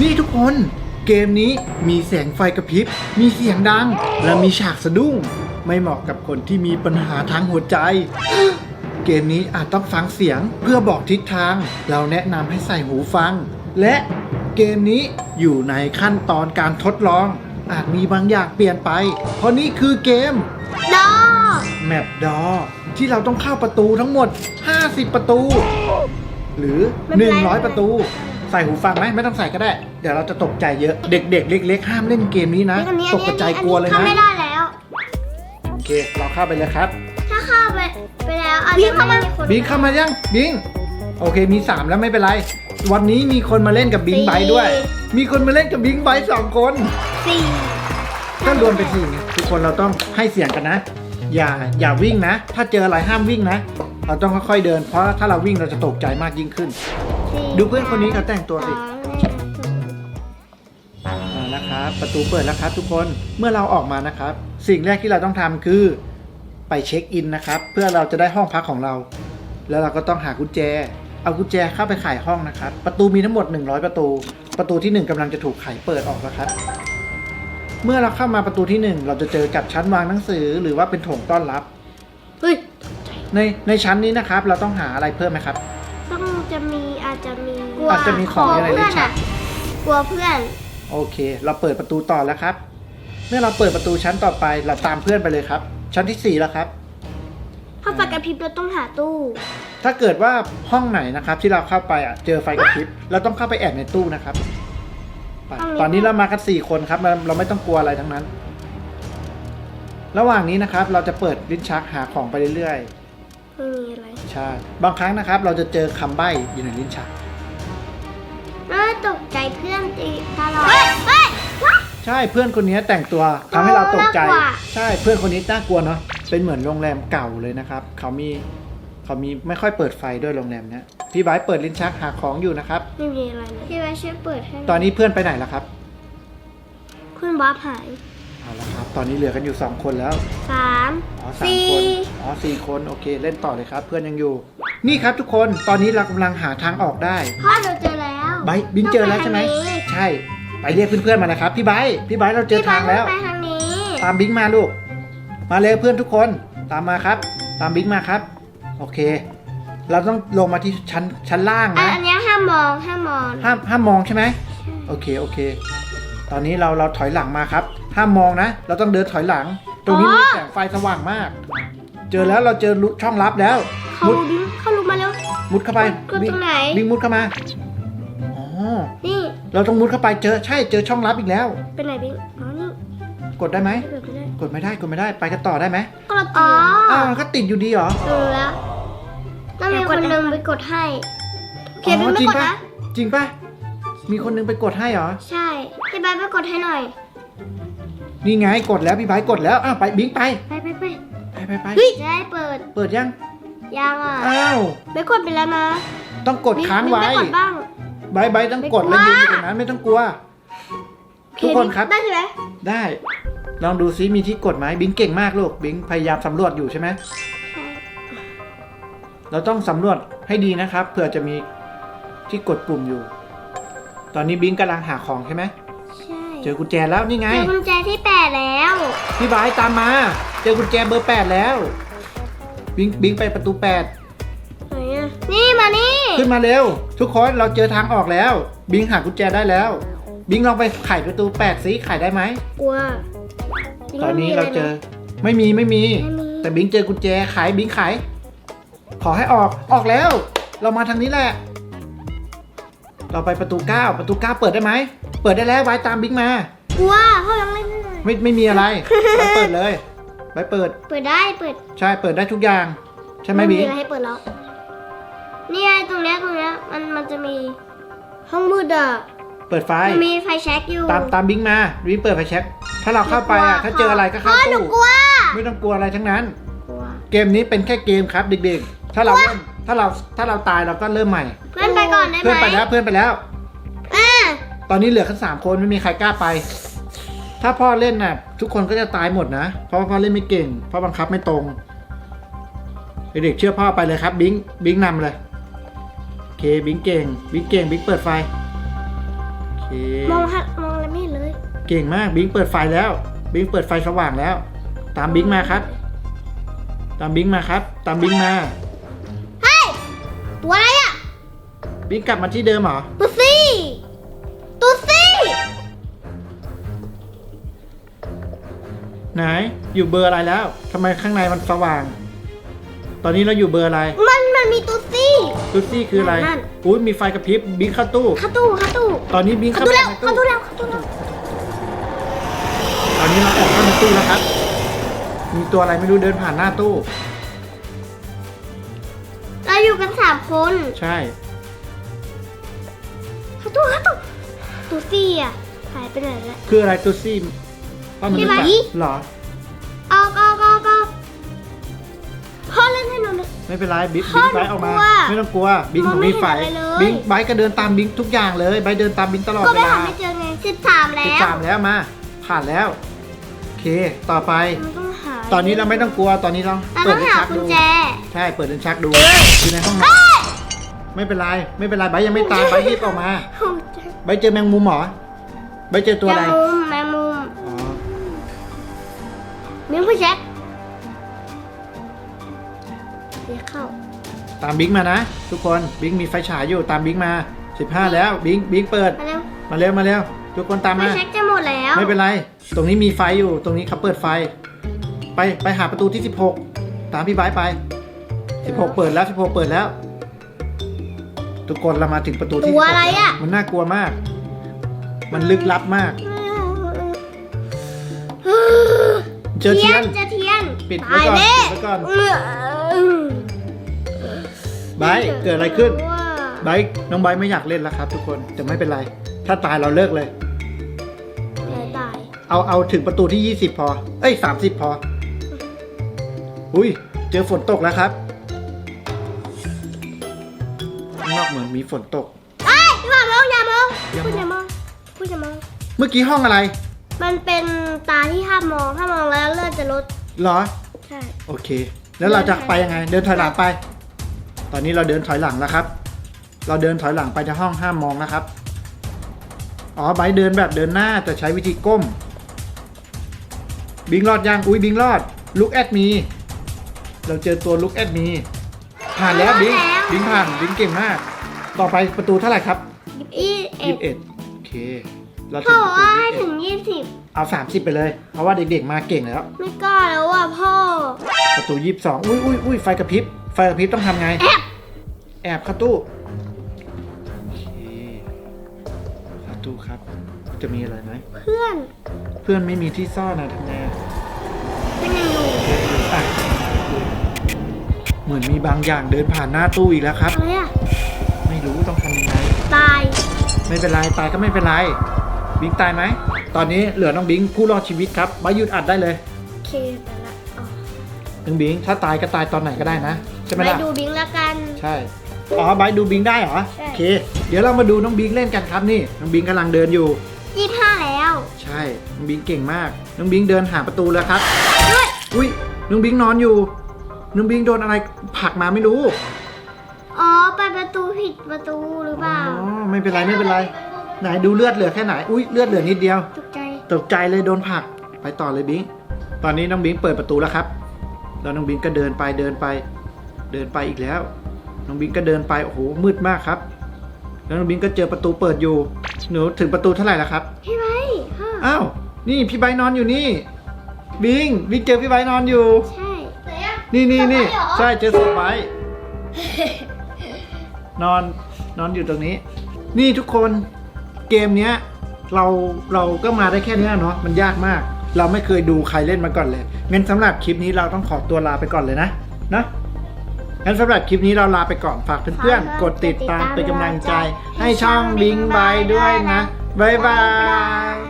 นี่ทุกคนเกมนี้มีแสงไฟกระพริบ มีเสียงดัง และมีฉากสะดุ้ง ไม่เหมาะกับคนที่มีปัญหาทางหัวใจ เกมนี้อาจต้องฟังเสียงเพื่อบอกทิศทาง เราแนะนำให้ใส่หูฟัง และเกมนี้อยู่ในขั้นตอนการทดลอง อาจมีบางอย่างเปลี่ยนไป เพราะนี่คือเกมดอแมปดอที่เราต้องเข้าประตูทั้งหมด 50 ประตู หรือ 100 ประตู ใส่หูฟังไหมไม่ต้องใส่ก็ได้ เดี๋ยวเราจะตกใจเยอะ เด็กๆ เล็กๆ ห้ามเล่นเกมนี้นะ อันนี้ตกใจกลัวเลยเข้านะ ไม่ได้แล้ว โอเค เราเข้าไปเลยครับ ถ้าเข้าไปไปแล้วอาจจะไม่มีคนบิงเข้ามายังบิง โอเคมี 3 แล้วไม่เป็นไร วันนี้มีคนมาเล่นกับบิงไบท์ด้วย มีคนมาเล่นกับบิงไบท์สองคน สี่ก็รวมเป็นสี่ไงทุกคนเราต้องให้เสียงกันนะ อย่าอย่าวิ่งนะ ถ้าเจออะไรห้ามวิ่งนะ เราต้องค่อยๆเดิน เพราะถ้าเราวิ่งเราจะตกใจมากยิ่งขึ้นสี่ ดูเพื่อนคนนี้เขาแต่งตัวสิสองอ่านะครับ ประตูเปิดแล้วครับทุกคน เมื่อเราออกมานะครับ สิ่งแรกที่เราต้องทำคือไปเช็คอินนะครับ เพื่อเราจะได้ห้องพักของเรา แล้วเราก็ต้องหากุญแจ เอากุญแจเข้าไปไขห้องนะครับ ประตูมีทั้งหมด 100 ประตู ประตูที่ 1กำลังจะถูกไขเปิดออกแล้วครับ เมื่อเราเข้ามาประตูที่ 1 เราจะเจอกับชั้นวางหนังสือ หรือว่าเป็นโถงต้อนรับ เฮ้ย ในในชั้นนี้นะครับ เราต้องหาอะไรเพิ่มไหมครับต้อง จะมีอาจจะมีอาจจะมีของอะไรเพื่อนในฉาอะกกลัวเพื่อนโอเค เราเปิดประตูต่อแล้วครับ เมื่อเราเปิดประตูชั้นต่อไป เราตามเพื่อนไปเลยครับ ชั้นที่สี่แล้วครับ ถ้าไฟกระพริบเราต้องหาตู้ ถ้าเกิดว่าห้องไหนนะครับที่เราเข้าไปอะเจอไฟกระพริบเราต้องเข้าไปแอบในตู้นะครับไปเอาเลย ตอนนี้เรามากันสี่คนครับเราเราไม่ต้องกลัวอะไรทั้งนั้น ระหว่างนี้นะครับ เราจะเปิดลิ้นชักหาของไปเรื่อยไม่มีอะไร ๆใช่บางครั้งนะครับ เราจะเจอคำใบ้อยู่ในลิ้นชักเอ้ยตกใจเพื่อนตีตลอด เฮ้ยเฮ้ยว้ายใช่เพื่อนคนนี้แต่งตัวทำให้เราตกใจ น่ากลัว ใช่เพื่อนคนนี้น่ากลัวเนาะเป็นเหมือนโรงแรมเก่าเลยนะครับ เขามีเขามีไม่ค่อยเปิดไฟด้วยโรงแรมเนี้ยพี่ไบร์ทเปิดลิ้นชักหาของอยู่นะครับ ไม่มีอะไรเลยพี่ไว้ช่วยเปิดให้ตอนนี้เพื่อนไปไหนแล้วครับเพื่อนวาร์ปหาย เอาละครับ ตอนนี้เหลือกันอยู่ 2 คนแล้ว สามอ๋อสามสี่คน อ๋อสี่คนโอเค เล่นต่อเลยครับ เพื่อนยังอยู่ นี่ครับทุกคนตอนนี้เรากำลังหาทางออกได้ พ่อเราเจอแล้วไบร์ทบินเจอแล้วใช่ไหมต้องปทางนี้ใช่ ไปเรียกเพื่อนๆมานะครับ พี่ไบร์ทพี่ไบร์ทเราเจอทางแล้วพี่ไบร์ทไปทางนี้ตามบิงมาลูก มาเลยเพื่อนทุกคน ตามมาครับ ตามบิงมาครับ โอเค เราต้องลงมาที่ชั้นชั้นล่างอันนะ อันเนี้ยห้ามมองห้ามมองห้ามห้ามมองใช่ไหม โอเค โอเค ตอนนี้เราเราถอยหลังมาครับ ห้ามมองนะ เราต้องเดินถอยหลัง ตรงนี้มีแสงไฟสว่างมาก เจอแล้วเราเจอรูช่องลับแล้วเขามุดดิ้งเขารู้มาแล้ว มุดเข้าไปกดตรงไหนบิงมุดเข้ามาอ๋อนี่เราต้องมุดเข้าไปเจอใช่เจอช่องลับอีกแล้ว เป็นไหนบิ๊กอ๋อนี่กดได้ไหมเปิดไม่ได้กดไม่ได้กดไม่ได้ไปกันต่อได้ไหมก็เราอ๋ออ้าวมันก็ติดอยู่ดีเหรอเออแล้วต้องมีคนหนึ่งไปกดให้โอเคบิ๊กจไม่ริงกดปะนะจริงปะมีคนนึงไปกดให้เหรอใช่พี่ไบร์ทไปกดให้หน่อย นี่ไงกดแล้วพี่ไบร์ทกดแล้วอ้าวไปบิงไปไปไปไปไปไปไปจะได้เปิดเปิดยังยังอะอ้าวไม่กดไปแล้วนะต้องกดค้างไว้บิ๊กม่กดบ้างไบร์ทไบร์ทต้องกดแล้วยืนอยู่ตรงนั้นไม่ต้องกลัวทุกคนครับได้ใช่ไหมได้ลองดูซิมีที่กดไหมบิงเก่งมากลูกบิงพยายามสำรวจอยู่ใช่ไหมเราต้องสำรวจให้ดีนะครับเผื่อจะมีที่กดปุ่มอยู่ ตอนนี้บิงกำลังหาของใช่ไหมใช่เจอกุญแจแล้วนี่ไง เจอกุญแจที่แปดแล้ว พี่ไบร์ทตามมา เจอกุญแจเบอร์แปดแล้ว บิงบิงไปประตูแปดไหนอะนี่มานี่ ขึ้นมาเร็ว ทุกคนเราเจอทางออกแล้ว บิงหากุญแจได้แล้ว บิงลองไปไขประตูแปดซิไขได้ไหม กลัวตอนนี้เราเจอไม่มีไม่มีไม่มี แต่บิงเจอกุญแจไขบิงไข ขอให้ออกออกแล้ว เรามาทางนี้แหละ เราไปประตูเก้าประตูเก้าเปิดได้ไหม เปิดได้แล้วไว้ตามบิงมากลัวพ่อยังเล่นไม่ได้ไม่ไม่มีอะไรไปเปิดเลยไปเปิด เปิดได้เปิดใช่เปิดได้ทุกอย่าง ใช่ไหมมีบิงอะไรให้เปิดแล้วนี่ไงตรงเนี้ยตรงเนี้ยมันมันจะมีห้องมืดอะเปิดไฟมันมีไฟแช็กอยู่ ตามตามบิงมาบิงเปิดไฟแช็คถ้าเราเข้าไปอะถ้าเจออะไรก็เข้าพ่อหนูตู้กลัวไม่ต้องกลัวอะไรทั้งนั้นกลัวเกมนี้เป็นแค่เกมครับเด็กๆ ถ้าเราเล่น ถ้าเราถ้าเราตายเราก็เริ่มใหม่ เพื่อนไปก่อนได้ไหมเพื่อนไปแล้วเพื่อนไปแล้วอ่าตอนนี้เหลือแค่สามคนไม่มีใครกล้าไป ถ้าพ่อเล่นน่ะ ทุกคนก็จะตายหมดนะ เพราะว่าพ่อเล่นไม่เก่งเพราะบังคับไม่ตรงเด็กๆเชื่อพ่อไปเลยครับ บิงบิงนำเลยโอเคบิงเก่งบิงเก่งบิงเปิดไฟโอเคเคมองฮะมองอะไรไม่เห็นเลย เก่งมากบิงเปิดไฟแล้ว บิงเปิดไฟสว่างแล้ว ตามบิงมาครับ ตามบิงมาครับ ตามบิงมา บิงกลับมาที่เดิมเหรอตัวซี่ตัวซี่ไหน อยู่เบอร์อะไรแล้วทำไมข้างในมันสว่าง ตอนนี้เราอยู่เบอร์อะไรมันมันมีตัวซี่ตู้ซี่คืออะไรนั่น อุ้ยมีไฟกระพริบบิงเข้าตู้ เข้าตู้เข้าตู้ตอนนี้บิงเข้าเข้าตู้ไปแล้วในเข้าตู้แล้วเข้าตู้แล้วตอนนี้เราแอบเข้าในตู้แล้วครับ มีตัวอะไรไม่รู้เดินผ่านหน้าตู้ เราอยู่กันสามคน ใช่ เข้าตู้เข้าตู้ตัวซี่อะหายไปไหนแล้วคืออะไรตู้ซี่ป้ามันพี่รู้ไหมจักเหรอ ออกออกออกออกพ่อเล่นให้หนูหน่อย ไม่เป็นไรบิ๊กพ่บิ๊อกไบค์ออกมา หนูกลัวไม่ต้องกลัวบิ๊กมผองมไม่มีไฟเห็นอะไรเลย บิ๊กไบค์ก็เดินตามบิ๊กทุกอย่างเลยไบค์เดินตามบิ๊กตลอดก็เวไปลาหาไม่เจอไงสิบสามแล้สิบวสามแล้วมา ผ่านแล้วโอเคต่อไป มันต้องหาตอนนี้เราไม่ต้องกลัวตอนนี้เราเราเปิต้ดองลิ้นหาชักกุญดูแจ ใช่เปิดลิ้นชักดูอยู่ในห้องนอน ไม่เป็นไรไม่เป็นไรไบค์ยังไม่ตายไบค์รีบออกมาไบค์เจอแมงมุมเหรอไบค์เจอตัวอะไรแมงมุมแมงมุมอ๋อมิ้งผู้แจ็คเดี๋ยวเข้าตามบิ๊กมานะ ทุกคนบิ๊กมีไฟฉายอยู่ตามบิ๊กมา 15 แล้วบิ๊กบิ๊กเปิด มาเร็วมาเร็วมาเร็วทุกคนตามผู้มา แจ็คจะหมดแล้วไม่เป็นไร ตรงนี้มีไฟอยู่ ตรงนี้เขาเปิดไฟ ไปไปหาประตูที่ 16 ตามพี่ไบร์ทไป 16 เปิดแล้ว 16 เปิดแล้ว ทุกคนเรามาถึงประตูที่ตัวอะไรอะ16มันน่ากลัวมาก มันลึกลับมาก เจอเทียนเจอเทียนปิดไว้ตายก่อนแน่ปิดไว้ก่อนไบร์ทเกิดอะไรขึ้น ไบร์ทน้องไบร์ทไม่อยากเล่นแล้วครับ ทุกคนแต่ไม่เป็นไร ถ้าตายเราเลิกเลย ตายตายเอาเอาถึงประตูที่ 20 พอ เอ้ย 30 พอ อุ้ย เจอฝนตกแล้วครับ เหมือนมีฝนตก เอ้ยอย่ามองอย่ามองอย่าพูดมองอย่ามองพูดอย่ามอง เมื่อกี้ห้องอะไรมันเป็นตาที่ห้ามมอง ถ้ามองแล้วเลือดจะลด เหรอ ใช่ โอเค แล้วเราจะไปยังไง เดินถอยหลังไป ตอนนี้เราเดินถอยหลังแล้วครับ เราเดินถอยหลังไปที่ห้องห้ามมองนะครับ อ๋อไบร์ทเดินแบบเดินหน้าแต่ใช้วิธีก้ม บิงรอดยัง อุ้ยบิงรอด ลุกแอดมี เราเจอตัวลุกแอดมี ผ่านแล้วบิง บิงผ่าน บิงเก่งมาก ต่อไปประตูเท่าไหร่ครับยี่สิบเอ็ยี่ดสิบเอ็ดโอเค เราถึพ่องประตูว่ายี่ให้สิบถึเอ็ดงยี่สิบเอาสามสิบไปเลย เพราะว่าเด็กๆมาเก่งแล้ว ไม่กล้าแล้วอะพ่อ ประตูยี่สิบสองอุ้ยอุ้ยอุ้ยไฟกระพริบ ไฟกระพริบต้องทำไง แอบ แอบเข้าตู้โอเคเข้าตู้ครับ จะมีอะไรไหม เพื่อนเพื่อนไม่มีที่ซ่อนนะทำไงอะเป็นยังอยู่อะเหมือนมีบางอย่างเดินผ่านหน้าตู้อีกแล้วครับ อะไรอะไม่ รู้ต้องทำยังไง ตาย ไม่เป็นไร ตายก็ไม่เป็นไร บิงตายไหม ตอนนี้เหลือน้องบิงผู้รอดชีวิตครับบายุดอัดได้เลยโอเคไปละอ๋อน้องบิงถ้าตายก็ตายตอนไหนก็ได้นะ ใช่ไหมไปล่ะ ดูบิงละกัน ใช่ อ๋อไบร์ทดูบิงได้เหรอ ใช่ โอเค เดี๋ยวเรามาดูน้องบิงเล่นกันครับนี่ น้องบิงกำลังเดินอยู่ ยี่สิบห้าแล้ว ใช่ น้องบิงเก่งมาก น้องบิงเดินหาประตูแล้วครับด้วยอุ้ยน้องบิงนอนอยู่ น้องบิงโดนอะไรผลักมาไม่รู้อ๋อไปประตู ผิดประตูหรือเปอ๋อล่าไม่เป็นไรไม่เป็นไร ไหนดูเลือดเหลือแค่ไหนอุ้ยเลือดเหลือนิดเดียว ตกใจ ตกใจเลยโดนผลักไปต่อเลยบิงตอนนี้น้องบิงเปิดประตูแล้วครับ แล้วน้องบิงก็เดินไปเดินไป เดินไปอีกแล้ว น้องบิงก็เดินไปโอ้โหมืดมากครับ แล้วน้องบิงก็เจอประตูเปิดอยู่ หนูถึงประตูเท่าไหร่แล้วครับ พี่ไหมพ่ออ้าวนี่พี่ไบร์ทนอนอยู่นี่ บิงบิงเจอพี่ไบร์ทนอนอยู่ ใช่ นี่นี่นี่ศพไว้เหรอใช่เจอศพไว้ นอนนอนอยู่ตรงนี้ นี่ทุกคนเกมเนี้ยเราเราก็มาได้แค่เนี้ยเนาะมันยากมาก เราไม่เคยดูใครเล่นมาก่อนเลยงั้นสำหรับคลิปนี้เราต้องขอตัวลาไปก่อนเลยนะนะงั้นสำหรับคลิปนี้เราลาไปก่อนฝากเพื่อนๆกดติดตามเป็นกำลังใจ ให้ช่องบิงบายด้วยนะบ๊ายบาย